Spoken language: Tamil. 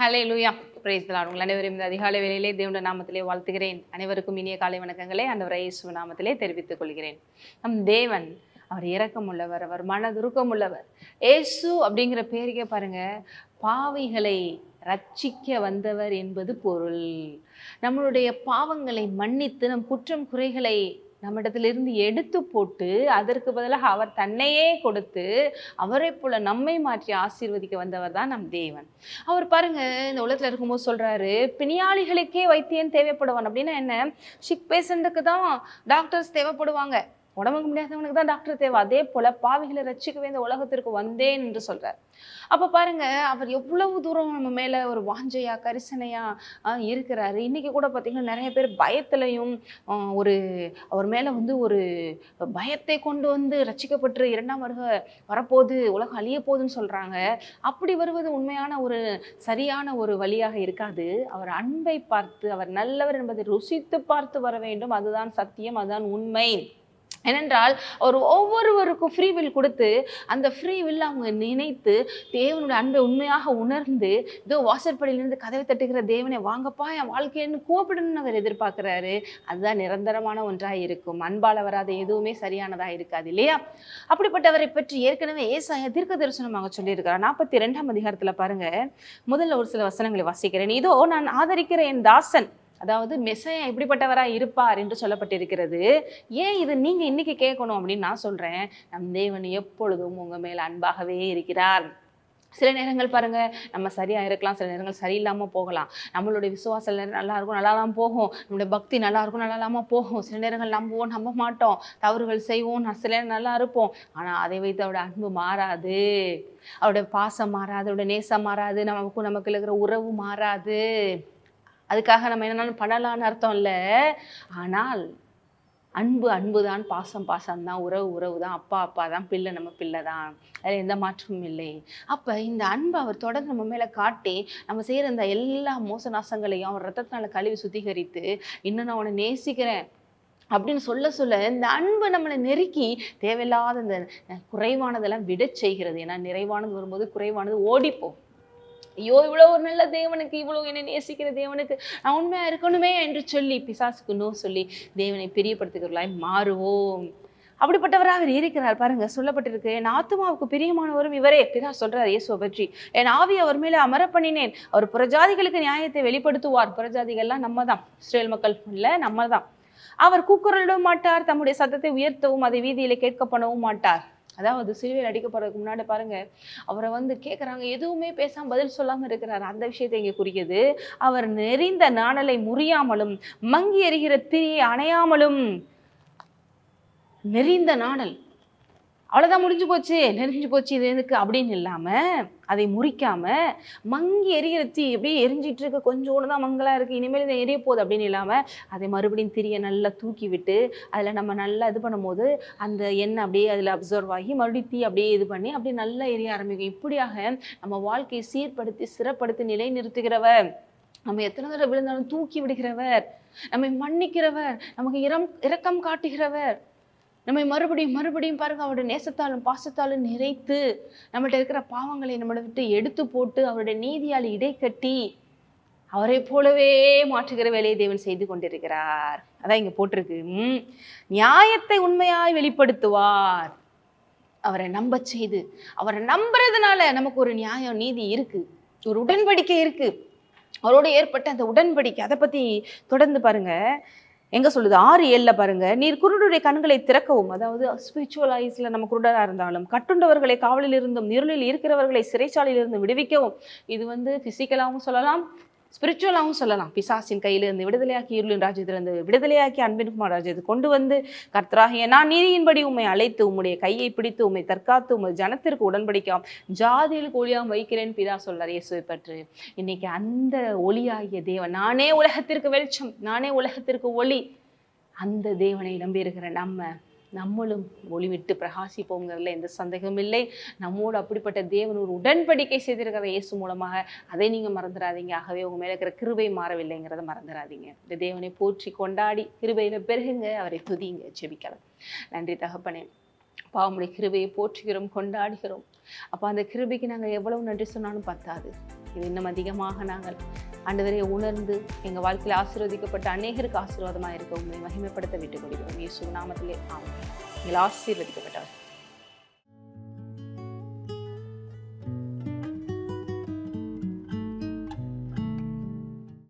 ஹலே லூயா பிரேஸ்தலான் உங்கள் அனைவரும் இந்த அதிகாலை வேலையிலே தேவன நாமத்திலே வாழ்த்துகிறேன். அனைவருக்கும் இனிய காலை வணக்கங்களை அந்த இயேசு நாமத்திலே தெரிவித்துக் கொள்கிறேன். நம் தேவன் அவர் இரக்கம் உள்ளவர் அவர் மனதுருக்கம் உள்ளவர் ஏசு அப்படிங்கிற பேருக்கே பாருங்க பாவிகளை ரட்சிக்க வந்தவர் என்பது பொருள். நம்மளுடைய பாவங்களை மன்னித்து நம் குற்றம் குறைகளை நம்மிடத்திலிருந்து எடுத்து போட்டு அதற்கு பதிலாக அவர் தன்னையே கொடுத்து அவரை போல நம்மை மாற்றி ஆசீர்வதிக்க வந்தவர் தான் நம் தேவன். அவர் பாருங்க இந்த உலகத்தில் இருக்கும்போது சொல்றாரு பிணியாளிகளுக்கே வைத்தியன் தேவைப்படுவான். அப்படின்னா என்ன? சிக் பேஷண்ட்டுக்கு தான் டாக்டர்ஸ் தேவைப்படுவாங்க. உடம்புக்கு முடியாதவனுக்கு தான் டாக்டர் தேவை. அதே போல பாவிகளை ரசிக்கவே இந்த உலகத்திற்கு வந்தேன் என்று சொல்றார். அப்ப பாருங்க அவர் எவ்வளவு தூரம் நம்ம மேல ஒரு வாஞ்சையா கரிசனையா இருக்கிறாரு. இன்னைக்கு கூட பாத்தீங்கன்னா நிறைய பேர் பயத்திலையும் ஒரு அவர் மேல வந்து ஒரு பயத்தை கொண்டு வந்து ரசிக்கப்பட்டு இரண்டாம் வருக வரப்போது உலகம் அழிய போகுதுன்னு சொல்றாங்க. அப்படி வருவது உண்மையான ஒரு சரியான ஒரு வழியாக இருக்காது. அவர் அன்பை பார்த்து அவர் நல்லவர் என்பதை ருசித்து பார்த்து வர வேண்டும். அதுதான் சத்தியம் அதுதான் உண்மை. ஏனென்றால் ஒரு ஒவ்வொருவருக்கும் ஃப்ரீ வில் கொடுத்து அந்த ஃப்ரீ வில் அவங்க நினைத்து தேவனுடைய அன்பை உண்மையாக உணர்ந்து இதோ வாசற்படியிலிருந்து கதவை தட்டுகிற தேவனை வாங்கப்பா என் வாழ்க்கைன்னு கூப்பிடணும்னு அவர் எதிர்பார்க்குறாரு. அதுதான் நிரந்தரமான ஒன்றாக இருக்கும். அன்பால் வராத எதுவுமே சரியானதாக இருக்காது இல்லையா? அப்படிப்பட்டவரை பற்றி ஏற்கனவே ஏசாய தீர்க்க தரிசனமாக சொல்லியிருக்கிறார். நாற்பத்தி ரெண்டாம் அதிகாரத்தில் பாருங்கள் முதல்ல ஒரு சில வசனங்களை வாசிக்கிறேன். இதோ நான் ஆதரிக்கிற என் தாசன் அதாவது மெசையா எப்படிப்பட்டவரா இருப்பார் என்று சொல்லப்பட்டிருக்கிறது. ஏன் இது நீங்க இன்னைக்கு கேட்கணும் அப்படின்னு நான் சொல்றேன். நம் தேவன் எப்பொழுதும் உங்க மேல் அன்பாகவே இருக்கிறார். சில நேரங்கள் பாருங்க நம்ம சரியா இருக்கலாம் சில நேரங்கள் சரியில்லாம போகலாம். நம்மளுடைய விசுவாசம் நல்லா இருக்கும் நல்லா தான் போகும். நம்மளுடைய பக்தி நல்லா இருக்கும் நல்லா இல்லாம போகும். சில நேரங்கள் நம்புவோம் நம்ப மாட்டோம். தவறுகள் செய்வோம் சில நேரம் நல்லா இருப்போம். ஆனா அதை வைத்து அவருடைய அன்பு மாறாது. அவருடைய பாசம் மாறாது அவருடைய நேசம் மாறாது. நமக்கும் நமக்கு இருக்கிற உறவு மாறாது. அதுக்காக நம்ம என்னன்னாலும் பண்ணலான்னு அர்த்தம் இல்லை ஆனால் அன்பு அன்பு தான் பாசம் பாசம் தான் உறவு உறவு தான் அப்பா அப்பா தான் பிள்ளை நம்ம பிள்ளை தான் அதில் எந்த மாற்றமும் இல்லை. அப்போ இந்த அன்பை அவர் தொடர்ந்து நம்ம மேலே காட்டி நம்ம செய்கிற இந்த எல்லா மோச நாசங்களையும் அவர் ரத்தத்தினால கழுவி சுத்திகரித்து இன்னும் நான் உன்னை நேசிக்கிறேன் அப்படின்னு சொல்ல சொல்ல இந்த அன்பு நம்மளை நெருக்கி தேவையில்லாத இந்த குறைவானதெல்லாம் விட செய்கிறது. ஏன்னா நிறைவானது வரும்போது குறைவானது ஓடிப்போம். ஐயோ இவ்வளோ ஒரு நல்ல தேவனுக்கு இவ்வளோ என்னை நேசிக்கிற தேவனுக்கு நான் உண்மையாக இருக்கணுமே என்று சொல்லி பிசாசுக்கு நோ சொல்லி தேவனை பிரியப்படுத்துகிறவர்களாய் மாறுவோம். அப்படிப்பட்டவராக அவர் இருக்கிறார் பாருங்க சொல்லப்பட்டிருக்கு. என் ஆத்துமாவுக்கு பிரியமானவரும் இவரே. பிதா சொல்றார் இயேசுவை பற்றி. என் ஆவி அவர் மேலே அமர பண்ணினேன் அவர் புறஜாதிகளுக்கு நியாயத்தை வெளிப்படுத்துவார். புறஜாதிகள்லாம் நம்ம தான் இஸ்ரேல் மக்கள் இல்லை நம்ம தான் அவர் கூக்குரலிடவும் மாட்டார் தம்முடைய சத்தத்தை உயர்த்தவும் அதை வீதியில கேட்க பண்ணவும் மாட்டார். அதாவது சிலுவையில் அடிக்கப்படுறதுக்கு முன்னாடி பாருங்க அவரை வந்து கேட்குறாங்க எதுவுமே பேசாம பதில் சொல்லாமல் இருக்கிறார். அந்த விஷயத்தை இங்கே குறிக்குது. அவர் நெறிந்த நாணலை முறியாமலும் மங்கி எறிகிற திரியை அணையாமலும் நெறிந்த நாணல். அவ்வளோதான் முடிஞ்சு போச்சு நெறிஞ்சு போச்சு இது எதுக்கு? அப்படின்னு இல்லாமல் அதை முறிக்காம மங்கி எரிகிற தீ அப்படியே எரிஞ்சிட்டு இருக்கு கொஞ்சோண்டு தான் மங்கலா இருக்கு. இனிமேல் இதை எரிய போகுது அப்படின்னு இல்லாம அதை மறுபடியும் திரிய நல்லா தூக்கி விட்டு அதில் நம்ம நல்லா இது பண்ணும்போது அந்த எண்ணெய் அப்படியே அதில் அப்சர்வ் ஆகி மறுபடியும் தீ அப்படியே இது பண்ணி அப்படியே நல்லா எரிய ஆரம்பிக்கும். இப்படியாக நம்ம வாழ்க்கையை சீர்படுத்தி சிறப்படுத்தி நிலைநிறுத்துகிறவர். நம்ம எத்தனை தடவை விழுந்தாலும் தூக்கி விடுகிறவர். நம்மை மன்னிக்கிறவர். நமக்கு இரம் இரக்கம் காட்டுகிறவர். நம்மை மறுபடியும் மறுபடியும் பாருங்க அவருடைய நேசத்தாலும் பாசத்தாலும் நிறைத்து நம்மகிட்ட இருக்கிற பாவங்களை நம்மளை விட்டு எடுத்து போட்டு அவருடைய நீதியால் கட்டி அவரை போலவே மாற்றுகிற வேலையை தேவன் செய்து கொண்டிருக்கிறார். அதான் இங்க போட்டிருக்கு. நியாயத்தை உண்மையாய் வெளிப்படுத்துவார். அவரை நம்ப செய்து அவரை நம்புறதுனால நமக்கு ஒரு நியாயம் நீதி இருக்கு. ஒரு உடன்படிக்கை இருக்கு. அவரோட ஏற்பட்ட அந்த உடன்படிக்கை அதை பத்தி தொடர்ந்து பாருங்க. எங்க சொல்லுது? ஆறு ஏழில் பாருங்க. நீர் குருடருடைய கண்களை திறக்கவும் அதாவது ஸ்பிரிச்சுவல் ஐஸில் நம்ம குருடராக இருந்தாலும் கட்டுண்டவர்களை காவலில் இருந்தும் இருளில் இருக்கிறவர்களை சிறைச்சாலையில் இருந்து விடுவிக்கவும் இது வந்து ஃபிசிக்கலாகவும் சொல்லலாம் ஸ்பிரிச்சுவலாகவும் சொல்லலாம். பிசாசின் கையிலிருந்து விடுதலையாக்கி இருளின் ராஜ்யத்திலிருந்து விடுதலையாக்கி அன்பின் குமார் ராஜ்யத்தை கொண்டு வந்து கர்த்தராகிய நான் நீதியின்படி உம்மை அழைத்து உம்முடைய கையை பிடித்து உம்மை தற்காத்து உமது ஜனத்திற்கு உடன்படிக்காம் ஜாதியில் ஒளியாம் வைக்கிறேன் பிதா சொல்றார் இயேசுவை பற்றி. இன்னைக்கு அந்த ஒளியாகிய தேவன் நானே உலகத்திற்கு வெளிச்சம் நானே உலகத்திற்கு ஒளி. அந்த தேவனை நம்பியிருக்கிற நம்ம நம்மளும் ஒளிவிட்டு பிரகாசிப்போங்கிறதுல எந்த சந்தேகமும் இல்லை. நம்மோடு அப்படிப்பட்ட தேவன் ஒரு உடன்படிக்கை செய்திருக்கிற இயேசு மூலமாக அதை நீங்கள் மறந்துடாதீங்க ஆகவே உங்கள் மேலே இருக்கிற கிருபை மாறவில்லைங்கிறத மறந்துடாதீங்க இந்த தேவனை போற்றி கொண்டாடி கிருபையில் பெருகுங்க. அவரை துதிங்க ஜெபிக்கலாம். நன்றி தகப்பனே. பாவமுடைய கிருபையை போற்றுகிறோம் கொண்டாடுகிறோம். அப்போ அந்த கிருபைக்கு நாங்கள் எவ்வளவு நன்றி சொன்னாலும் பத்தாது. இது இன்னும் அதிகமாக நாங்கள் ஆண்டவரை உணர்ந்து எங்கள் வாழ்க்கையில் ஆசீர்வதிக்கப்பட்ட அநேகருக்கு ஆசீர்வாதமாக இருக்க உண்மை மகிமைப்படுத்த விட்டுக் கொடுக்கிறோம் இயேசு நாமத்திலே ஆமாம் நீங்கள் ஆசீர்வதிக்கப்பட்டவர்.